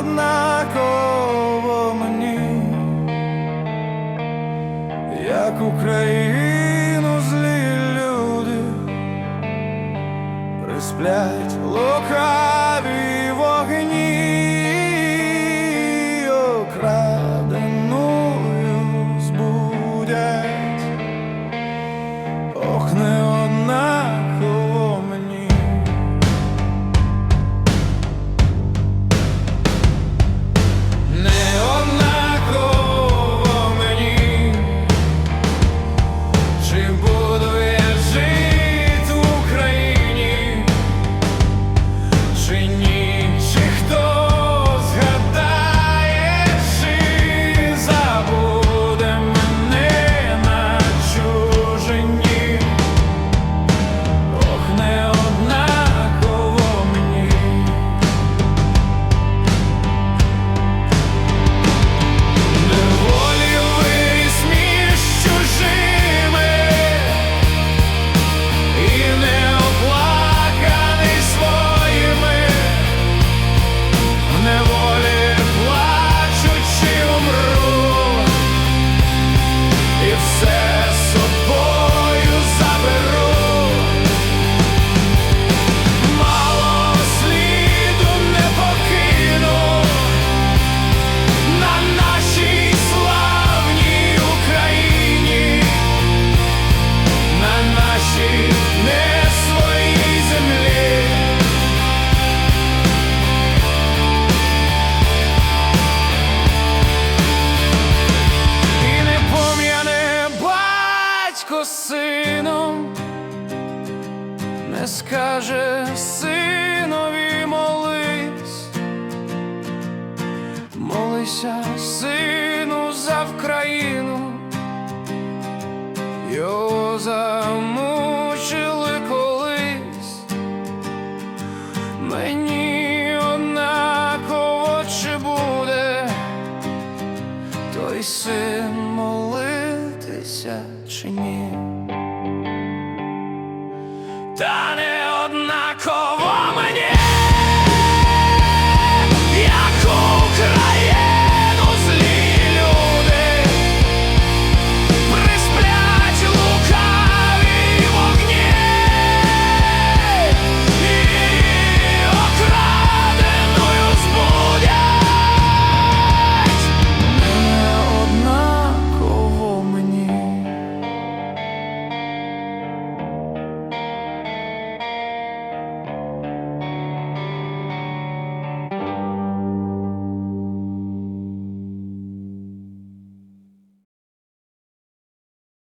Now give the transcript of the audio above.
однаково мені, як Україну злі люди присплять лука. сином, не скаже синові молись, молися сину за Вкраїну, його замучили колись, мені однаково чи буде той син молись втомилися чи ні. Та